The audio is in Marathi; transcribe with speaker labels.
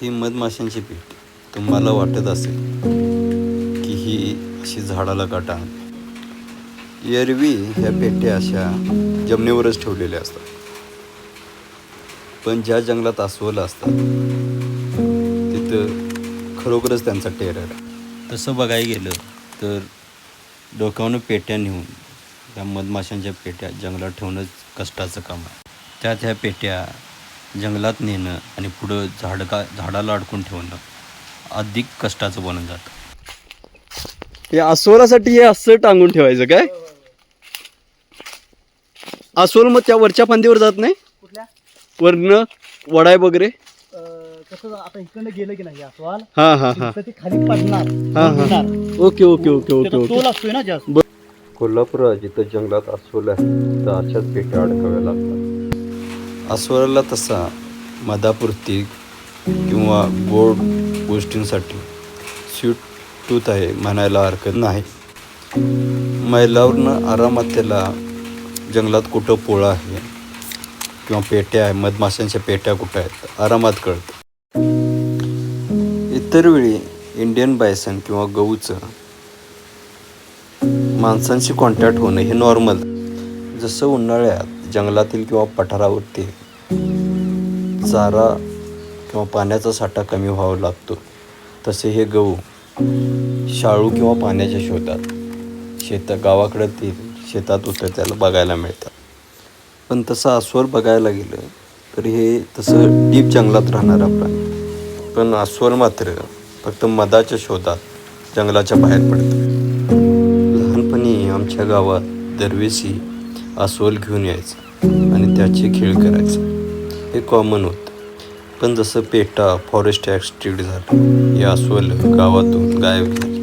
Speaker 1: ही मधमाशांची पेटी तुम्हाला वाटत असेल की ही अशी झाडाला काटा. एरवी ह्या पेट्या अशा जमिनीवरच ठेवलेल्या असतात. पण ज्या जंगलात अस्वलं असतात तिथं खरोखरच त्यांचा टेरर आहे तसं बघायला गेलं तर डोक्यावर पेट्या नेऊन त्या मधमाशांच्या पेट्या जंगलात ठेवणंच कष्टाचं काम आहे. त्यात ह्या पेट्या जंगलात नेणं आणि पुढं झाडका झाडाला अडकून ठेवणं अधिक कष्टाचं बनून जातं.
Speaker 2: हे अस्वलासाठी हे असं टांगून ठेवायचं काय? अस्वल मग त्या वरच्या फांदीवर जात नाही?
Speaker 3: कुठल्या?
Speaker 2: वरनं वडाय वगैरे?
Speaker 3: अं, कसं आता इकडनं गेलं की नाही अस्वाल?
Speaker 2: हा हा हा.
Speaker 3: तर ते खाली पडणार.
Speaker 2: हा, हा.
Speaker 3: पडणार.
Speaker 2: ओके ओके ओके ओके
Speaker 3: त्याचा
Speaker 2: ओके.
Speaker 3: तोल असतोय ना जास्त.
Speaker 1: कोल्हापुरात जिथं जंगलात अस्वल आहे तर अशाच पेट्या अडकाव्या लागतात. अस्वराला तसा मधापुरती किंवा गोड गोष्टींसाठी स्वीट टूथ आहे म्हणायला हरकत नाही. मैलावरनं आरामात त्याला जंगलात कुठं पोळा आहे किंवा पेट्या आहे मधमाशांच्या पेट्या कुठं आहेत आरामात कळतं. इतर वेळी इंडियन बायसन किंवा गहूचं माणसांशी कॉन्टॅक्ट होणं हे नॉर्मल जसं उन्हाळ्यात जंगलातील किंवा पठारावरती चारा किंवा पाण्याचा साठा कमी व्हावा लागतो. तसे हे गहू शाळू किंवा पाण्याच्या शोधात शेता गावाकडे ते शेतात उतर त्याला बघायला मिळतात. पण तसं अस्वल बघायला गेलं तर हे तसं डीप जंगलात राहणारा प्राणी. पण अस्वल मात्र फक्त मधाच्या शोधात जंगलाच्या बाहेर पडतं. लहानपणी आमच्या गावात दरवेशी अस्वल घेऊन यायचं. आणि त्याचे खेळ करायचं. हे कॉमन होतं. पण जसं पेटा फॉरेस्ट ॲक्ट झालं हे अस्वल गावातून गायब झाले.